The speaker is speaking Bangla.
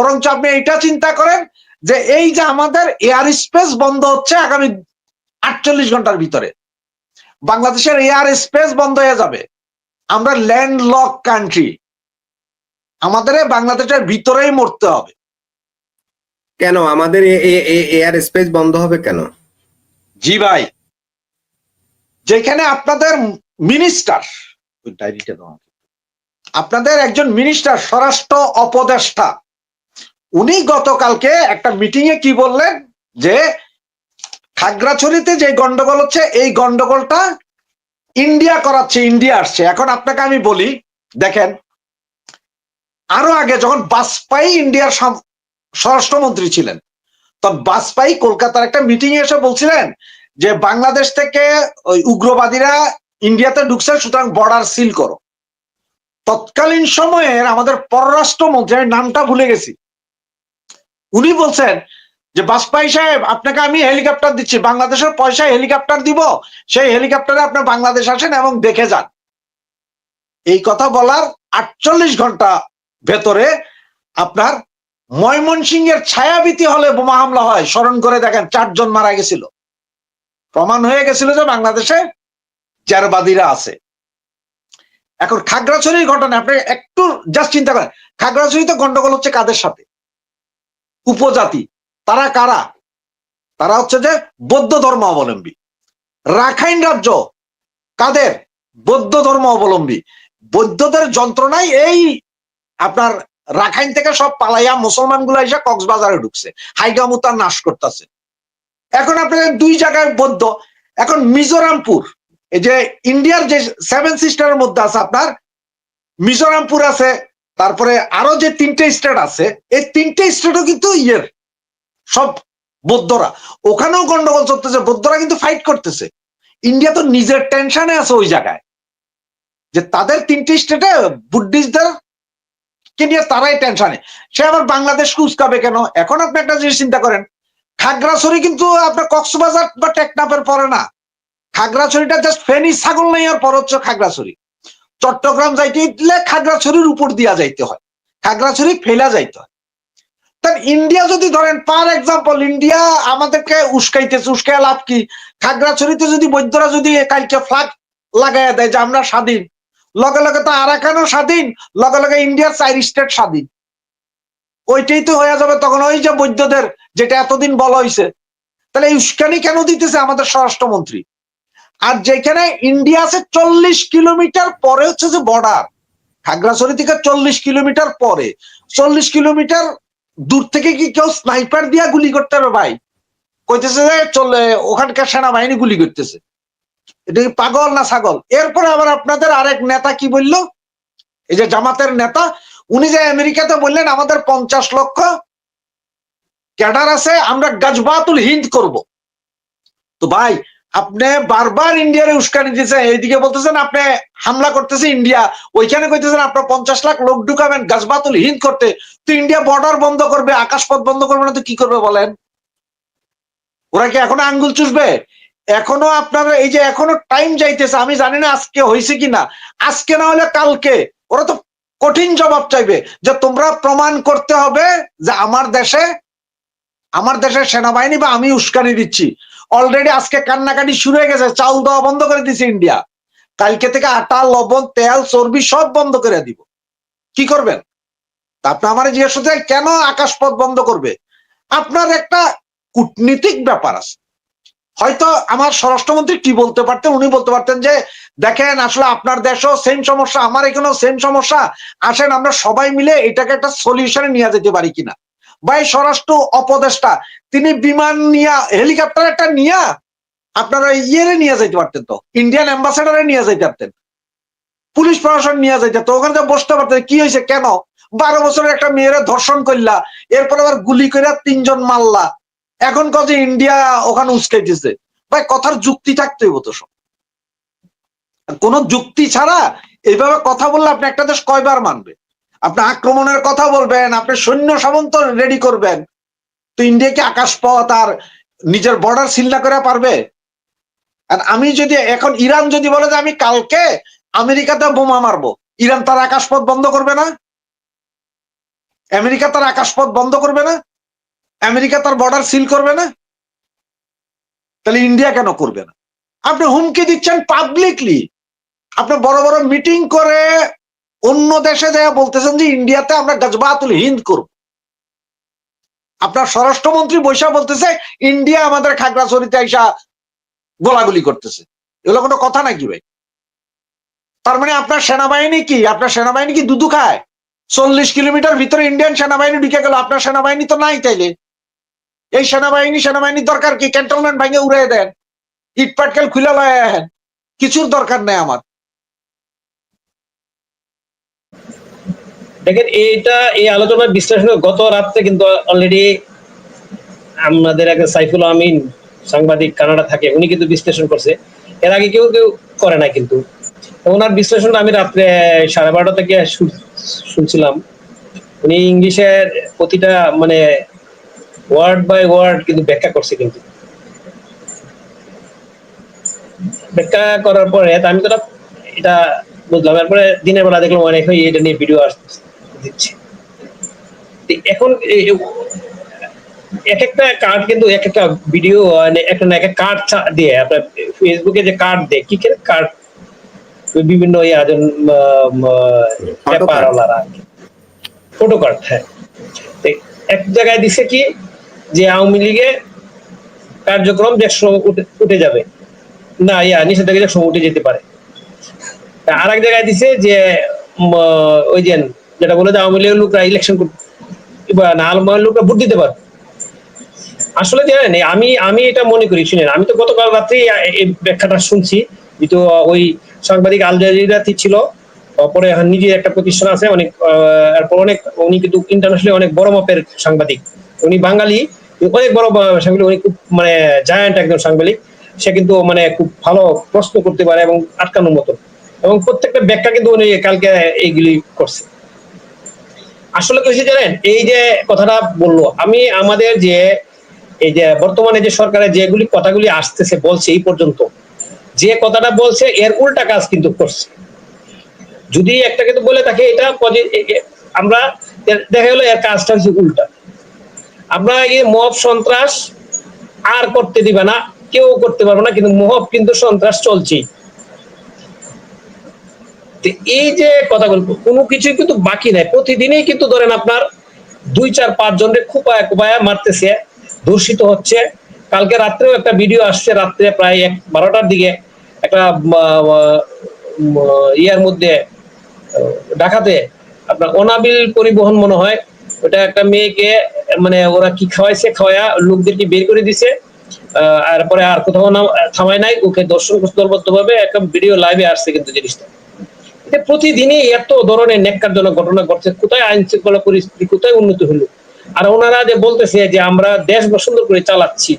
বরঞ্চ আপনি এইটা চিন্তা করেন যে এই যে আমাদের এয়ার স্পেস বন্ধ হচ্ছে আগামী আটচল্লিশ ঘণ্টার ভিতরে। বাংলাদেশের এয়ার স্পেস বন্ধ হয়ে যাবে। আমরা ল্যান্ড লক কান্ট্রি আমাদের বাংলাদেশের ভিতরেই মরতে হবে। কেন? আমাদের এয়ার স্পেস বন্ধ হবে কেন? জি ভাই। যেখানে আপনাদের মিনিস্টার ডায়েরিটা আপনাদের একজন মিনিস্টার স্বরাষ্ট্র উপদেষ্টা। উনি গতকালকে একটা মিটিং এ কি বললেন? যে খাগড়াছড়িতে যে গন্ডগোল হচ্ছে, এই গন্ডগোলটা ইন্ডিয়া করাচ্ছে, ইন্ডিয়া আসছে। এখন আপনাকে আমি বলি, দেখেন, আরও আগে যখন বাজপেয়ী ইন্ডিয়ার স্বরাষ্ট্রমন্ত্রী ছিলেন, তখন বাজপেয়ী কলকাতার একটা মিটিং এসে বলছিলেন যে বাংলাদেশ থেকে ওই উগ্রবাদীরা ইন্ডিয়াতে ঢুকছে, সুতরাং বর্ডার সিল করো। তৎকালীন সময়ের আমাদের পররাষ্ট্রমন্ত্রী, আমি নামটা ভুলে গেছি। উনি বলছেন যে, বাজপেয়ী সাহেব, আপনাকে আমি হেলিকপ্টার দিচ্ছি। বাংলাদেশের পয়সায় হেলিকপ্টার দিব। সেই হেলিকপ্টারে আপনি বাংলাদেশ আসেন এবং দেখে যান। এই কথা বলার আটচল্লিশ ঘণ্টা ভেতরে আপনার ময়মনসিংহের ছায়াবীতি হলে বোমা হামলা হয়। স্মরণ করে দেখেন, চারজন মারা গেছিল। প্রমাণ হয়ে গেছিল যে, বাংলাদেশে জারবাদীরা আছে। এখন খাগড়াছড়ির ঘটনা, আপনি একটু জাস্ট চিন্তা করেন। খাগড়াছড়িতে গন্ডগোল হচ্ছে কাদের সাথে? উপজাতি। তারা কারা? তারা হচ্ছে যে বৌদ্ধ ধর্ম অবলম্বী রাখাইন রাজ্য কাদের? বৌদ্ধ ধর্ম অবলম্বী বৌদ্ধদের যন্ত্রণাই এই আপনার রাখাইন থেকে সব পালাইয়া মুসলমানগুলা এসে কক্সবাজারে ঢুকছে। হাইগামুতা নাশ করতেছে। এখন আপনাদের দুই জায়গায় বৌদ্ধ। এখন মিজোরামপুর, এই যে ইন্ডিয়ার যে সেভেন সিস্টারের মধ্যে আছে আপনার, মিজোরামপুর আছে তারপরে আরও যে তিনটে স্টেট আছে, এই তিনটে স্টেটও কিন্তু ইয়ের। সব বৌদ্ধরা। ওখানেও গন্ডগোল চলতেছে, বৌদ্ধরা কিন্তু ফাইট করতেছে। ইন্ডিয়া তো নিজের টেনশনে আছে ওই জায়গায়। যে তাদের তিনটে স্টেটে বুদ্ধিস্টদের কে নিয়ে তারাই টেনশনে সে আবার বাংলাদেশকে উস্কাবে কেন? এখন আপনি একটা জিনিস চিন্তা করেন, খাগড়াছড়ি কিন্তু আপনার কক্সবাজার বা টেকনাফের পরে না। খাগড়াছড়িটা জাস্ট ফেনী ছাগল নেওয়ার পর হচ্ছে খাগড়াছড়ি। চট্টগ্রাম যাইতে দিলে খাগড়াছড়ির উপর দিয়া যাইতে হয়। খাগড়াছড়ি ফেলা যাইতে হয়। ইন্ডিয়া যদি ধরেন পার এক্সাম্পল ইন্ডিয়া আমাদেরকে উস্কাইতেছে উস্কাই লাভ কি? খাগড়াছড়িতে যদি বৈদ্যরা যদি কালকে ফ্ল্যাগ লাগাইয়া দেয় যে আমরা স্বাধীন, লগে লগে তো আরাকানও স্বাধীন, লগে লগে ইন্ডিয়ার চার স্টেট স্বাধীন। ওইটাই তো হয়ে যাবে তখন ওই যে বৈদ্যদের, যেটা এতদিন বলা হয়েছে তাহলে এই উস্কানি কেন দিতেছে আমাদের স্বরাষ্ট্রমন্ত্রী? আর যেখানে ইন্ডিয়া আছে চল্লিশ কিলোমিটার পরে হচ্ছে যে বর্ডার খাগড়াছড়ি থেকে চল্লিশ কিলোমিটার পরে। চল্লিশ কিলোমিটার দূর থেকে কি কেউ স্নাইপার দিয়া গুলি করতে হবে ভাই, কইতেছে যে চলে, ওখানকার সেনাবাহিনী গুলি করতেছে। এটা কি পাগল না ছাগল? এরপরে আবার আপনাদের আরেক নেতা কি বলল? এই যে জামাতের নেতা, উনি যে আমেরিকাতে বললেন, আমাদের পঞ্চাশ লক্ষ ক্যাডার আছে, আমরা গাজবাতুল হিন্দ করব। তো ভাই আপনি বারবার ইন্ডিয়ারে উস্কানি দিয়েছেন, এইদিকে বলতেছেন আপনি হামলা করতেছে ইন্ডিয়া, ওইখানে কইতেছেন আপনার পঞ্চাশ লাখ লোক ঢুকাবেন, গাছবাতুল হিন্দ করতে। তো ইন্ডিয়া বর্ডার বন্ধ করবে, আকাশপথ বন্ধ করবে না তো কি করবে বলেন? ওরা কি এখনও আঙ্গুল চুষবে? এখনও আপনার এই যে এখনও টাইম যাইতেছে, আমি জানি না আজকে হয়েছে কিনা। আজকে না হলে কালকে। ওরা তো কঠিন জবাব চাইবে যে তোমরা প্রমাণ করতে হবে যে আমার দেশে, আমার দেশের সেনাবাহিনী বা আমি উস্কানি দিচ্ছি। অলরেডি আজকে কান্নাকাটি শুরু হয়ে গেছে চাল দেওয়া বন্ধ করে দিছে ইন্ডিয়া কালকে থেকে আটা, লবণ, তেল, চর্বি সব বন্ধ করে দিব। কি করবেন? আপনি আমার জিজ্ঞেস করতে কেন আকাশপথ বন্ধ করবে? আপনার একটা কূটনীতিক ব্যাপার আছে। হয়তো আমার স্বরাষ্ট্রমন্ত্রী কি বলতে পারতেন, উনি বলতে পারতেন যে, দেখেন, আসলে আপনার দেশও সেম সমস্যা, আমার এখানেও সেম সমস্যা। আসেন, আমরা সবাই মিলে এটাকে একটা সলিউশনে নিয়ে যেতে পারি কিনা। ভাই, স্বরাষ্ট্র অপদেষ্টা তিনি বিমান নিয়া, হেলিকপ্টার একটা নিয়া, আপনারা ইয়েরে নিয়ে যাইতে পারতেন তো ইন্ডিয়ান অ্যাম্বাসেডারে নিয়ে যাইতে পারতেন, পুলিশ প্রশাসন নিয়ে যাইতে তো ওখানে বসতে পারতেন, কি হয়েছে কেন? বারো বছরের একটা মেয়েরা ধর্ষণ করলা এরপর আবার গুলি করে তিনজন মারলা, এখন কত ইন্ডিয়া ওখানে উস্কাইতেছে ভাই, কথার যুক্তি থাকতে হইব তো সব। কোন যুক্তি ছাড়া এইভাবে কথা বললে আপনি একটা দেশ কয়বার মানবে? আপনি আক্রমণের কথা বলবেন, আপনি সৈন্য সামন্ত রেডি করবেন। তো ইন্ডিয়া কি আকাশপথ আর নিজের বর্ডার সিল না করে পারবে? আর আমি যদি, এখন ইরান যদি বলে যে আমি কালকে আমেরিকাতে বোমা মারবো, ইরান তার আকাশপথ বন্ধ করবে না? আমেরিকা তার আকাশপথ বন্ধ করবে না? আমেরিকা তার বর্ডার সিল করবে না? তাহলে ইন্ডিয়া কেন করবে না? আপনি হুমকি দিচ্ছেন পাবলিকলি আপনি বড় বড় মিটিং করে অন্য দেশে যায় বলতেছেন যে ইন্ডিয়াতে আমরা গজবাতুল হিন্দ করব। আপনার স্বরাষ্ট্রমন্ত্রী বৈশা বলতেছে, ইন্ডিয়া আমাদের খাগড়াছড়িতে আইসা গোলাগুলি করতেছে। এগুলো কোনো কথা নাকি ভাই? তার মানে আপনার সেনাবাহিনী কি? আপনার সেনাবাহিনী কি দুধু খায়? চল্লিশ কিলোমিটার ভিতরে ইন্ডিয়ান সেনাবাহিনী ঢুকে গেল, আপনার সেনাবাহিনী তো নাই তাইলে। এই সেনাবাহিনী, সেনাবাহিনীর দরকার কি? ক্যান্টনমেন্ট ভাঙে উড়ে দেন ইট পাটকেল খুলে লয় কিছুর দরকার নেই আমার। দেখেন, এইটা এই আলোচনার বিশ্লেষণ গত রাত্রে কিন্তু অলরেডি আমাদের এক সাইফুল আমিন সাংবাদিক কানাডা থাকে, উনি কিন্তু বিশ্লেষণ করছে। এর আগে কেউ কেউ করে না কিন্তু। ওনার বিশ্লেষণ আমি রাত্রে সাড়ে বারোটা থেকে শুনছিলাম। উনি ইংলিশের প্রতিটা মানে ওয়ার্ড বাই ওয়ার্ড কিন্তু ব্যাখ্যা করছে কিন্তু। ব্যাখ্যা করার পরে আমি তো এটা- বুঝলাম। এরপরে দিনের বেলা দেখলাম অনেক এটা নিয়ে ভিডিও দিচ্ছে। এখন এক একটা কার্ড কিন্তু এক একটা ভিডিও একটা না একটা কার্ড দিয়ে। আপনার ফেসবুকে যে কার্ড দেয় কি কার্ড বিভিন্ন ইয়া ফটো কার্ড হ্যাঁ। এক জায়গায় দিছে কি যে আওয়ামী লীগে কার্যক্রম যে সময় উঠে- যাবে। না ইয়া নিষেধাজ্ঞা সময় উঠে যেতে পারে। আর এক জায়গায় দিছে যে ওই যে যেটা বলে যে আওয়ামী লীগের লোকরা ইলেকশন না আলমার লোকরা ভোট দিতে পারে আসলে জানেন আমি আমি এটা মনে করি, শুনেন, আমি তো গতকাল রাত্রে এই ব্যাখ্যাটা শুনছি যেহেতু ওই সাংবাদিক আল জাজিরাতে ছিল পরে নিজের একটা প্রতিষ্ঠান আছে, অনেক এরপর অনেক, উনি কিন্তু ইন্টারন্যাশনালি অনেক বড় মাপের সাংবাদিক। উনি বাঙালি, অনেক বড় সাংবাদিক, উনি খুব মানে জায়ান্ট একজন সাংবাদিক। সে কিন্তু মানে খুব ভালো প্রশ্ন করতে পারে এবং আটকানোর মতো। এবং প্রত্যেকটা ব্যাখ্যা কিন্তু উনি কালকে এইগুলি করছে। আসলে কি হয়েছে জানেন, এই যে কথাটা বলল, আমি আমাদের যে, এই যে বর্তমানে যে সরকারের যেগুলি কথাগুলি আসতেছে, বলছে এই পর্যন্ত, যে কথাটা বলছে এর উল্টা কাজ কিন্তু করছে। যদি একটা কিন্তু বলে থাকে, এটা আমরা দেখা গেলো এর কাজটা হচ্ছে উল্টা। আমরা এই মহব সন্ত্রাস আর করতে দিবে না, কেউ করতে পারবে না, কিন্তু মহব কিন্তু সন্ত্রাস চলছেই। তো এই যে কথাগুলো কোনো কিছুই কিন্তু বাকি নাই। প্রতিদিনই কিন্তু ধরেন আপনার দুই, চার, পাঁচ জনকে খুপায় খুপায় মারতেছে ধর্ষিত হচ্ছে। কালকে রাত্রেও একটা ভিডিও আসছে, রাত্রে প্রায় এক, বারোটার দিকে একটা ইয়ার মধ্যে ঢাকাতে আপনার অনাবিল পরিবহন মনে হয়, ওটা একটা মেয়েকে মানে ওরা কি খাওয়াইছে খাওয়ায়া লোকদেরকে বের করে দিছে। আর পরে আর কোথাও না থামায় নাই, ওকে দর্শন দলবদ্ধ ভাবে একটা ভিডিও লাইভে আসছে কিন্তু জিনিসটা। প্রতিদিনই এত ধরনের নেককারজনক ঘটনা ঘটছে। কোথায় আইন শৃঙ্খলা পরিস্থিতি, কোথায় উন্নতি হলো? আর ওনারা যে বলতেছে যে আমরা দেশ সুন্দর করে চালাচ্ছি